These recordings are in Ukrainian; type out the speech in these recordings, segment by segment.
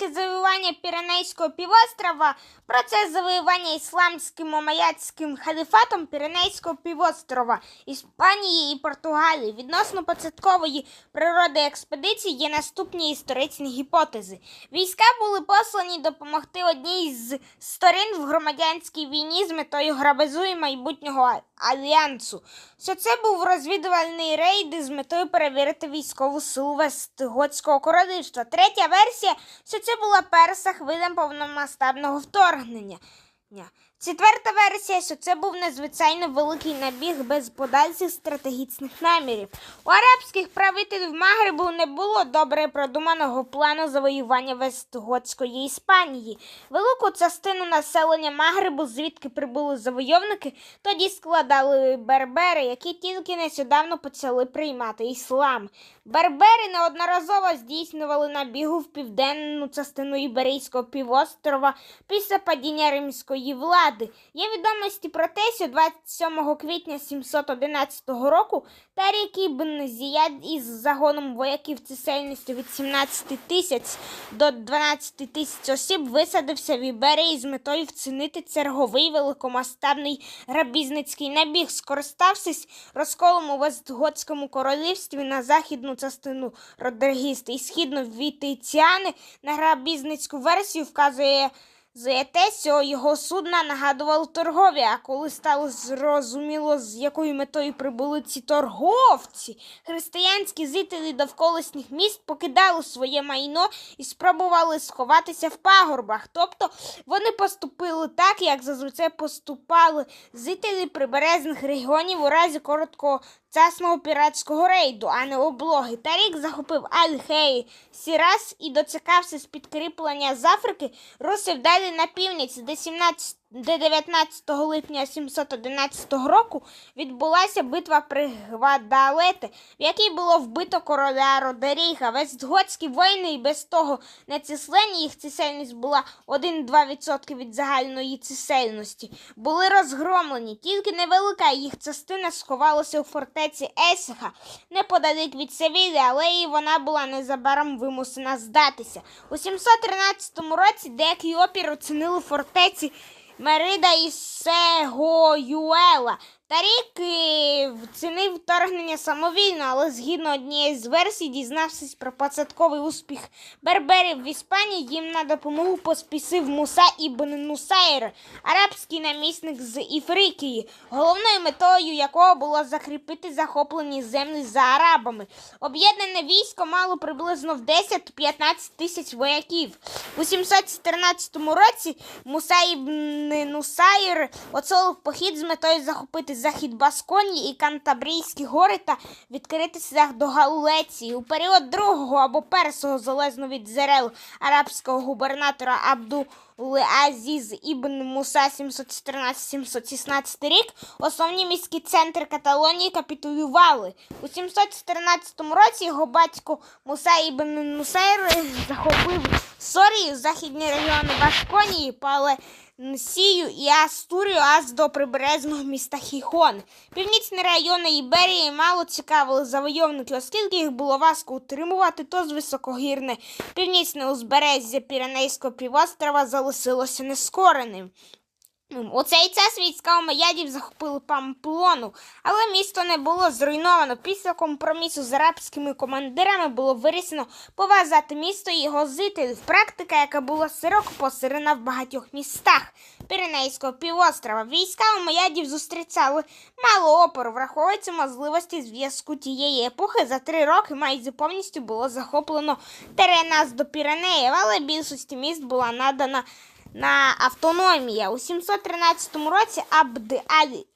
Ісламське завоювання Піренейського півострова, процес завоювання ісламським омаяцьким халіфатом Піренейського півострова, Іспанії і Португалії. Відносно початкової природи експедиції є наступні історичні гіпотези. Війська були послані допомогти одній з сторін в громадянській війні з метою грабезу і майбутнього альянсу. Що це був розвідувальний рейд з метою перевірити військову силу Вестготського королівства. Третя версія, що це була перша хвиля повномасштабного вторгнення. Четверта версія, що це був надзвичайно великий набіг без подальших стратегічних намірів. У арабських правителів Магрибу не було добре продуманого плану завоювання Вестготської Іспанії. Велику частину населення Магрибу, звідки прибули завойовники, тоді складали бербери, які тільки нещодавно почали приймати іслам. Бербери неодноразово здійснювали набігу в південну частину Іберійського півострова після падіння римської влади. Є відомості про те, що 27 квітня 711 року Тарік Ібн Зіяд із загоном вояків чисельністю від 17 тисяч до 12 тисяч осіб висадився в Іберії з метою вцінити черговий великомасштабний грабіжницький набіг, скориставшись розколом у Вестготському королівстві на західну частину Родергісти і східну від на грабіжницьку версію вказує те, його судна нагадували торгові, а коли стало зрозуміло, з якою метою прибули ці торговці, християнські жителі довколишніх міст покидали своє майно і спробували сховатися в пагорбах. Тобто вони поступили так, як зазвичай поступали жителі прибережних регіонів у разі короткого Цасного піратського рейду, а не облоги. Тарік захопив Аль-Хей Сірас і дочекався з підкріплення з Африки, русив далі на північ, до 17 де 19 липня 711 року відбулася битва при Гвадалете, в якій було вбито короля Родеріга. Вестготські воїни і без того нечисленні, їх чисельність була 1-2% від загальної чисельності, були розгромлені. Тільки невелика їх частина сховалася у фортеці Есиха, неподалік від Севілі, але і вона була незабаром вимусена здатися. У 713 році деякий опір оцінили фортеці Мерида і Сегоюела. Тарік е, вцінив вторгнення самовільно, але згідно однієї з версій, дізнавшись про початковий успіх берберів в Іспанії, їм на допомогу поспісив Муса ібн Нусайр, арабський намісник з Іфрикії, головною метою якого було закріпити захоплені землі за арабами. Об'єднане військо мало приблизно в 10-15 тисяч вояків. У 714 році Муса ібн Нусайр оцолив похід з метою захопити захід Басконії і Кантабрійські гори та відкрити шлях до Галеції. У період другого або першого, залежно від зерел арабського губернатора Абду Азіз Ібн Муса 714-716 рік основні міські центри Каталонії капітулювали. У 714 році його батько Муса Ібн Нусайр захопив Сорію, західні регіони Басконії, Паленсію і Астурію аж до прибережного міста Хіхон. Північні райони Іберії мало цікавили завойовники, оскільки їх було важко утримувати, то з високогірне північне узбережжя Піренейського півострова залишилося нескореним. У цей час війська омеядів захопили Памплону, але місто не було зруйновано. Після компромісу з арабськими командирами було вирішено повазати місто і його жителів. Практика, яка була широко поширена в багатьох містах Піренейського півострова. Війська омеядів зустрічали мало опору, враховуючи можливості зв'язку тієї епохи. За три роки майже повністю було захоплено терен до Піренеїв, але більшості міст була надана на автономія. У 713 році Абд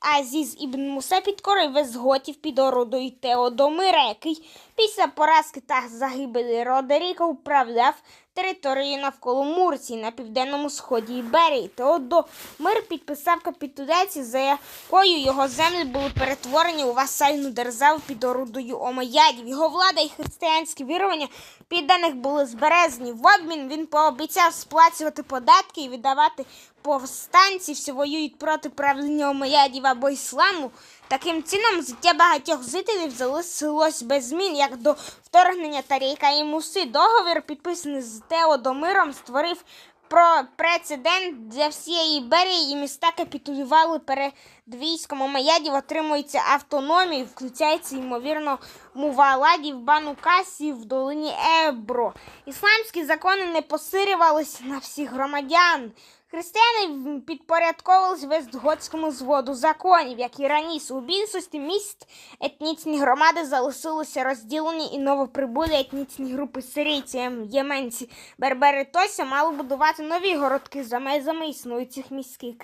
Азіз ібн Муса підкорив Везготів під орудою Теодомира, який після поразки та загибелі Родеріка управляв територією навколо Мурції на південному сході Іберії. Теодомир підписав капітуляцію, за якою його землі були перетворені у васальну державу під орудою Омеядів. Його влада і християнські вірування підданих були збережені. В обмін він пообіцяв сплачувати податки і віддавати повстанці всі воюють проти правління омеядів або ісламу. Таким чином, життя багатьох жителів залишилось без змін, як до вторгнення Тарійка і Муси. Договір, підписаний з Теодомиром, створив про прецедент для всієї Іберії і міста капітулювали перед військом омеядів, отримується автономія, включається, ймовірно, Муваладі в Бану Касі в долині Ебро. Ісламські закони не посирювалися на всіх громадян. Християни підпорядковувалися вестготському зводу законів, як і раніше. У більшості міст етнічні громади залишилися розділені і новоприбулі етнічні групи сирійці, єменці, бербери тося мали будувати нові городки за межами існуючих міських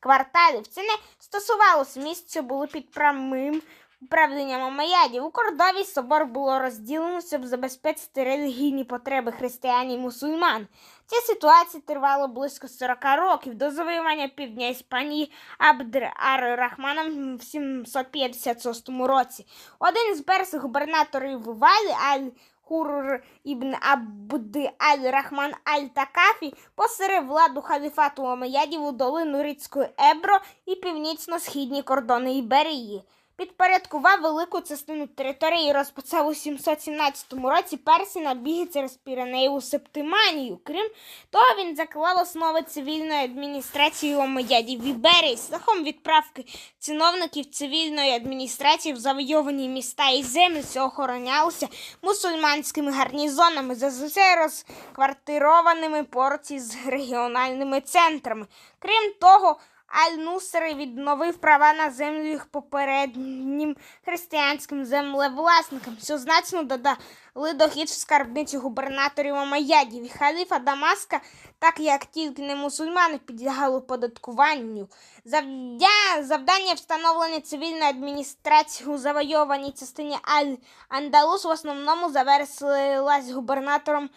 кварталів. Це не стосувалося міст, що були під прямим управлінням омеядів. У Кордові собор було розділено, щоб забезпечити релігійні потреби християн і мусульман. Ця ситуація тривала близько 40 років до завоювання півдня Іспанії Абдр Ар-Рахманом в 756 році. Один з перших губернаторів Валі Аль Хур ібн Абд Аль-Рахман Аль-Такафі посеред владу халіфату Омеядів у долину Рицької Ебро і північно-східні кордони Іберії. Підпорядкував велику частину території і розпочав у 717 році перші набіги через Піренеїв у Септиманію. Крім того, він заклав основи цивільної адміністрації Омеядів в Іберії шляхом відправки чиновників цивільної адміністрації в завойовані міста і землі, що охоронялися мусульманськими гарнізонами, зазвичай розквартированими поруч із регіональними центрами. Крім того, Аль-Нусер відновив права на землю їх попереднім християнським землевласникам, що значно додали дохід в скарбницю губернаторів Омаядів. І халіфа Дамаска, так як тільки не мусульмани підлягали оподаткуванню. Завдя... Завдання встановлення цивільної адміністрації у завойованій частині Аль-Андалус в основному завершилась губернатором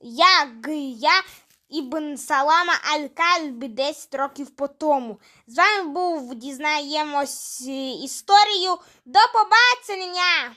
Ягя Ібн Салама Аль-Кальбі 10 років по тому. З вами був Дізнаємось історію. До побачення!